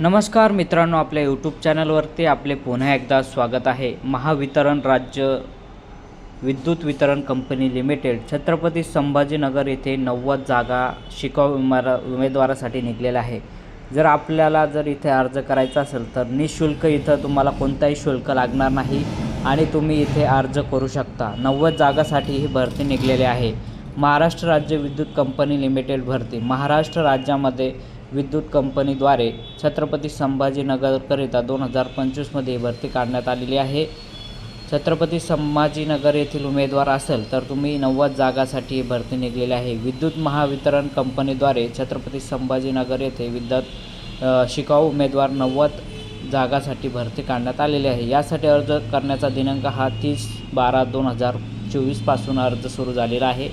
नमस्कार मित्रांनो आपल्या यूट्यूब चॅनलवरती आपले पुन्हा एकदा स्वागत आहे. महावितरण राज्य विद्युत वितरण कंपनी लिमिटेड छत्रपती संभाजीनगर येथे नव्वद जागा शिकाऊ उमेरा उमेदवारासाठी निघलेल्या आहे. जर आपल्याला जर इथे अर्ज करायचा असेल तर निशुल्क इथं तुम्हाला कोणताही शुल्क लागणार नाही आणि तुम्ही इथे अर्ज करू शकता. नव्वद जागासाठी ही भरती निघलेली आहे. महाराष्ट्र राज्य विद्युत कंपनी लिमिटेड भरती. महाराष्ट्र राज्यामध्ये विद्युत कंपनीद्वारे छत्रपती संभाजीनगरकरिता दोन हजार पंचवीसमध्ये भरती काढण्यात आलेली आहे. छत्रपती संभाजीनगर येथील उमेदवार असेल तर तुम्ही नव्वद जागासाठी ही भरती निघलेली आहे. विद्युत महावितरण कंपनीद्वारे छत्रपती संभाजीनगर येथे विद्युत शिकाऊ उमेदवार नव्वद जागासाठी भरती काढण्यात आलेली आहे. यासाठी अर्ज करण्याचा दिनांक हा तीस बारा दोन हजार चोवीसपासून अर्ज सुरू झालेला आहे.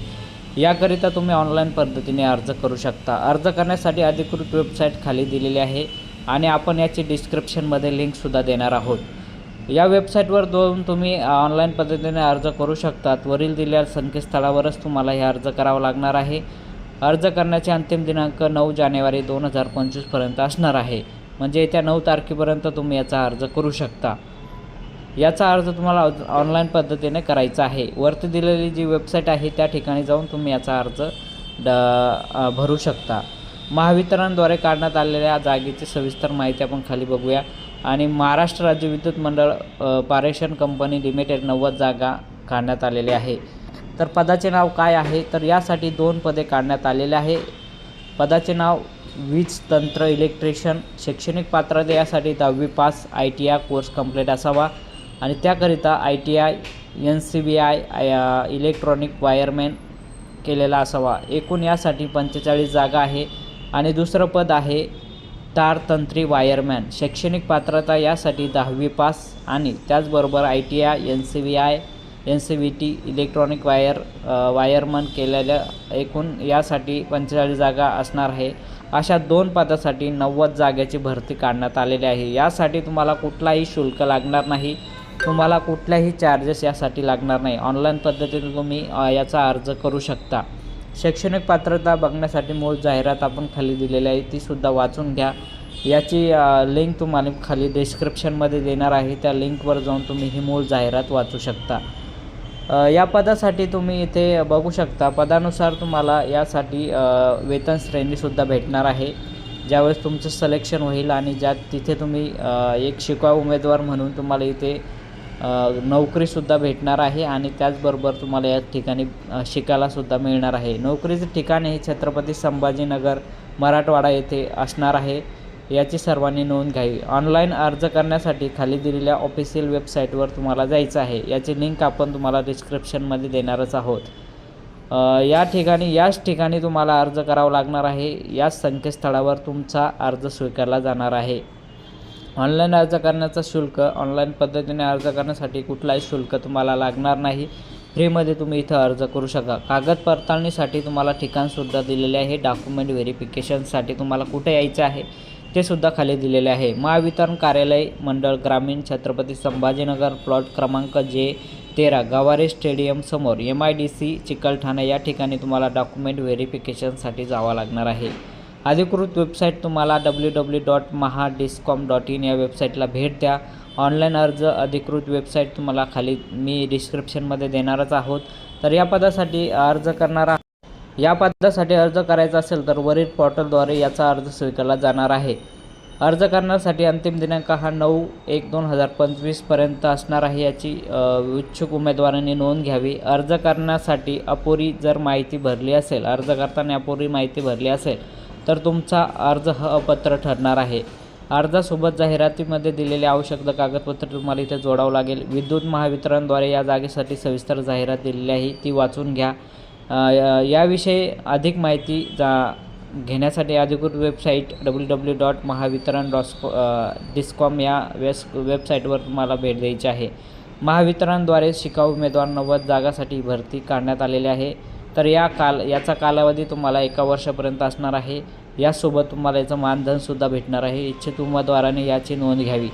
याकरिता तुम्ही ऑनलाईन पद्धतीने अर्ज करू शकता. अर्ज करण्यासाठी अधिकृत वेबसाईट खाली दिलेली आहे आणि आपण याची डिस्क्रिप्शनमध्ये लिंकसुद्धा देणार आहोत. या वेबसाईटवर जाऊन तुम्ही ऑनलाईन पद्धतीने अर्ज करू शकतात. वरील दिलेल्या संकेतस्थळावरच तुम्हाला हे अर्ज करावा लागणार आहे. अर्ज करण्याचे अंतिम दिनांक नऊ जानेवारी दोन हजार पंचवीसपर्यंत असणार आहे. म्हणजे येत्या नऊ तारखेपर्यंत तुम्ही याचा अर्ज करू शकता. याचा अर्ज तुम्हाला ऑनलाईन पद्धतीने करायचा आहे. वरती दिलेली जी वेबसाईट आहे त्या ठिकाणी जाऊन तुम्ही याचा अर्ज ड भरू शकता. महावितरणद्वारे काढण्यात आलेल्या जागेची सविस्तर माहिती आपण खाली बघूया. आणि महाराष्ट्र राज्य विद्युत मंडळ पारेषण कंपनी लिमिटेड नव्वद जागा काढण्यात आलेली आहे. तर पदाचे नाव काय आहे? तर यासाठी दोन पदे काढण्यात आलेले आहे. पदाचे नाव वीज तंत्र इलेक्ट्रिशियन. शैक्षणिक पात्रता यासाठी दहावी pass I T I course complete असावा. आणि त्याकरिता I T I N C B I electronic wireman केलेला असावा. एकूण यासाठी पंचेचाळीस जागा आहे आणि दुसरं पद आहे तारतंत्री वायरमॅन. शैक्षणिक पात्रता यासाठी दहावी पास आणि त्याचबरोबर I T I N C B I N C B T electronic wire wireman केलेल्या एकूण यासाठी पंचेचाळीस जागा असणार आहे. अशा दोन पदासाठी नव्वद जागेची भरती काढण्यात आलेली आहे. यासाठी तुम्हाला कुठलाही शुल्क लागणार नाही. तुम्हाला कुठल्याही चार्जेस यासाठी लागणार नाही. ऑनलाईन पद्धतीने तुम्ही याचा अर्ज करू शकता. शैक्षणिक पात्रता बघण्यासाठी मूळ जाहिरात आपण खाली दिलेली आहे. तीसुद्धा वाचून घ्या. याची लिंक तुम्हाला खाली डिस्क्रिप्शनमध्ये देणार आहे. त्या लिंकवर जाऊन तुम्ही ही मूळ जाहिरात वाचू शकता. या पदासाठी तुम्ही इथे बघू शकता. पदानुसार तुम्हाला यासाठी वेतन श्रेणीसुद्धा भेटणार आहे. ज्यावेळेस तुमचं सिलेक्शन होईल आणि ज्यात तिथे तुम्ही एक शिकवा उमेदवार म्हणून तुम्हाला इथे नोकरीसुद्धा भेटणार आहे आणि त्याचबरोबर तुम्हाला या ठिकाणी शिकायलासुद्धा मिळणार आहे. नोकरीचे ठिकाण हे छत्रपती संभाजीनगर मराठवाडा येथे असणार आहे. याची सर्वांनी नोंद घ्यावी. ऑनलाईन अर्ज करण्यासाठी खाली दिलेल्या ऑफिशियल वेबसाईटवर तुम्हाला जायचं आहे. याची लिंक आपण तुम्हाला डिस्क्रिप्शनमध्ये देणारच आहोत. या ठिकाणी याच ठिकाणी तुम्हाला अर्ज करावा लागणार आहे. याच संकेतस्थळावर तुमचा अर्ज स्वीकारला जाणार आहे. ऑनलाईन अर्ज करण्याचा शुल्क ऑनलाईन पद्धतीने अर्ज करण्यासाठी कुठलाही शुल्क तुम्हाला लागणार नाही. फ्रीमध्ये तुम्ही इथं अर्ज करू शका कागद पडताळणीसाठी तुम्हाला ठिकाणसुद्धा दिलेले आहे. डॉक्युमेंट व्हेरिफिकेशनसाठी तुम्हाला कुठे यायचं आहे ते सुद्धा खाली दिलेले आहे. महावितरण कार्यालय मंडळ ग्रामीण छत्रपती संभाजीनगर प्लॉट क्रमांक जे तेरा गवारे स्टेडियम समोर M I D C Chikalthana या ठिकाणी तुम्हाला डॉक्युमेंट व्हेरिफिकेशनसाठी जावं लागणार आहे. अधिकृत वेबसाईट तुम्हाला W W dot Maha discom dot in या वेबसाईटला भेट द्या. ऑनलाईन अर्ज अधिकृत वेबसाईट तुम्हाला खाली मी डिस्क्रिप्शनमध्ये देणारच आहोत. तर या पदासाठी अर्ज करणारा या पदासाठी अर्ज करायचा असेल तर वरील पोर्टलद्वारे याचा अर्ज स्वीकारला जाणार आहे. अर्ज करण्यासाठी अंतिम दिनांक हा नऊ एक दोन हजार पंचवीसपर्यंत असणार आहे याची इच्छुक उमेदवारांनी नोंद घ्यावी. अर्ज करण्यासाठी अपुरी जर माहिती भरली असेल अर्ज करताना अपुरी माहिती भरली असेल तर तुमचा अर्ज हा अपात्र ठरणार आहे. अर्जासोबत जाहिरातीमध्ये दिलेले आवश्यक कागदपत्र तुम्हाला इथे जोडावं लागेल. विद्युत महावितरणद्वारे या जागेसाठी सविस्तर जाहिरात दिलेली आहे. ती वाचून घ्या. याविषयी अधिक माहिती जा घेण्यासाठी अधिकृत website W W dot Mahavitaran डॉस्को discom या वेस वेबसाईटवर तुम्हाला भेट द्यायची आहे. महावितरणद्वारे शिकाऊ उमेदवार नव्वद जागासाठी भरती काढण्यात आलेली आहे. तर या काल याचा कालावधी तुम्हाला एका वर्षापर्यंत असणार आहे. यासोबत तुम्हाला याचं मानधनसुद्धा भेटणार आहे. इच्छित उमेदवाराने याची नोंद घ्यावी.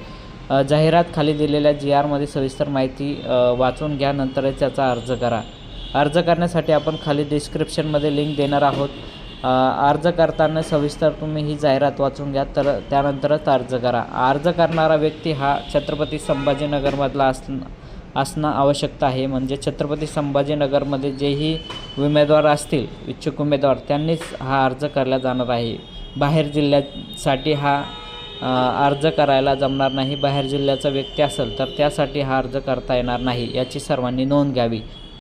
जाहिरात खाली दिलेल्या जी आरमध्ये सविस्तर माहिती वाचून घ्या नंतरच त्याचा अर्ज करा. अर्ज करण्यासाठी आपण खाली डिस्क्रिप्शनमध्ये लिंक देणार आहोत. अर्ज करताना सविस्तर तुम्ही ही जाहिरात वाचून घ्या तर त्यानंतरच अर्ज करा. अर्ज करणारा व्यक्ती हा छत्रपती संभाजीनगरमधला असणं असणं आवश्यकता आहे. म्हणजे छत्रपती संभाजीनगरमध्ये जेही उमेदवार असतील इच्छुक उमेदवार त्यांनीच हा अर्ज करला जाणार आहे. बाहेर जिल्ह्यासाठी हा अर्ज करायला जमणार नाही. बाहेर जिल्ह्याचा व्यक्ती असेल तर त्यासाठी हा अर्ज करता येणार नाही. याची सर्वांनी नोंद घ्यावी.